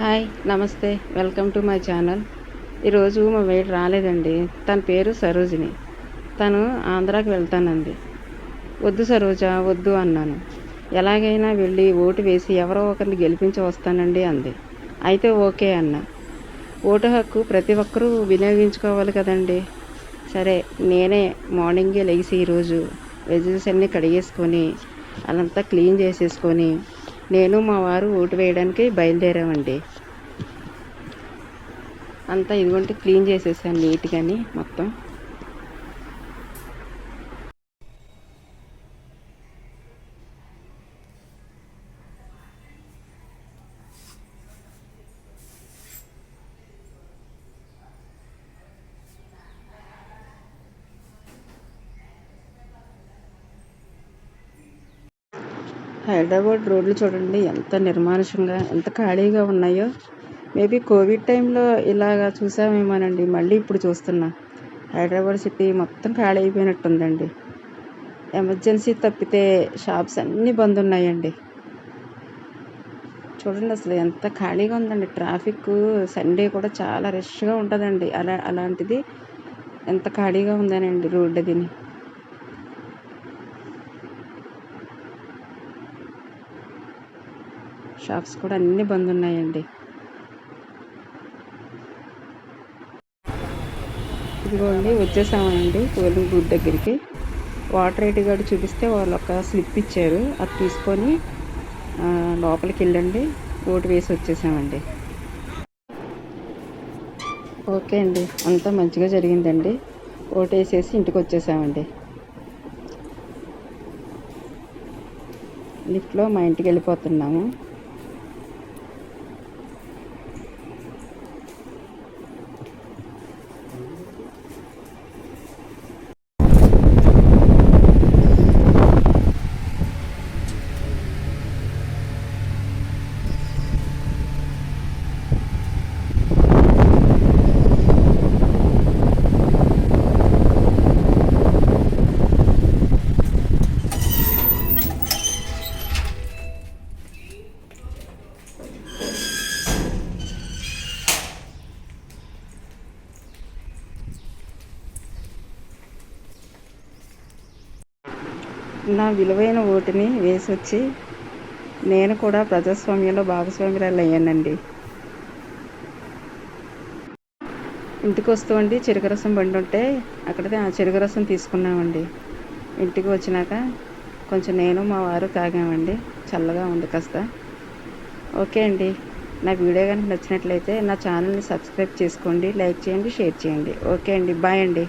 Hi నమస్తే. Welcome to my channel. ఈరోజు మా వేడి రాలేదండి. తన పేరు సరోజిని. తను ఆంధ్రాకి వెళ్తానంది వద్దు సరోజ వద్దు అన్నాను. ఎలాగైనా వెళ్ళి ఓటు వేసి ఎవరో ఒకరిని గెలిపించి వస్తానండి అంది. అయితే ఓకే అన్న. ఓటు హక్కు ప్రతి ఒక్కరూ వినియోగించుకోవాలి కదండి. సరే నేనే మార్నింగే లేచి ఈరోజు వెజిటల్స్ అన్నీ కడిగేసుకొని అదంతా క్లీన్ చేసేసుకొని నేను మా వారు ఓటు వేయడానికి బయలుదేరామండి. అంతా ఇదిగోంటే క్లీన్ చేసేసాను నీట్గాని మొత్తం. హైదరాబాద్ రోడ్లు చూడండి ఎంత నిర్మానుషంగా ఎంత ఖాళీగా ఉన్నాయో. మేబీ కోవిడ్ టైంలో ఇలాగా చూసామేమోనండి మళ్ళీ ఇప్పుడు చూస్తున్నా. హైదరాబాద్ సిటీ మొత్తం ఖాళీ అయిపోయినట్టుందండి. ఎమర్జెన్సీ తప్పితే షాప్స్ అన్నీ బంద్ ఉన్నాయండి. చూడండి అసలు ఎంత ఖాళీగా ఉందండి. ట్రాఫిక్ సండే కూడా చాలా రష్గా ఉంటుందండి. అలా అలాంటిది ఎంత ఖాళీగా ఉందనండి రోడ్డు అదిని షాప్స్ కూడా అన్నీ బంద్ ఉన్నాయండి. ఇదిగోండి వచ్చేసామండి పోలింగ్ గుడ్ దగ్గరికి. వాటర్ రేటు గడు చూపిస్తే వాళ్ళు ఒక స్లిప్ ఇచ్చారు. అది తీసుకొని లోపలికి వెళ్ళండి. ఓటు వేసి వచ్చేసామండి. ఓకే అండి. అంతా మంచిగా జరిగిందండి. ఓటు వేసేసి ఇంటికి వచ్చేసామండి. లిఫ్ట్లో మా ఇంటికి వెళ్ళిపోతున్నాము. నా విలువైన ఓటుని వేసి వచ్చి నేను కూడా ప్రజాస్వామ్యంలో భాగస్వామ్యురాలు అయ్యానండి ఇంటికి వస్తామండి చెరుకు రసం బండి ఉంటే అక్కడితే ఆ చెరుకు రసం తీసుకున్నామండి. ఇంటికి వచ్చినాక కొంచెం నేను మా వారు తాగామండి. చల్లగా ఉంది కాస్త. ఓకే అండి. నా వీడియో కనుక నచ్చినట్లయితే నా ఛానల్ని సబ్స్క్రైబ్ చేసుకోండి లైక్ చేయండి షేర్ చేయండి. ఓకే అండి. బాయ్ అండి.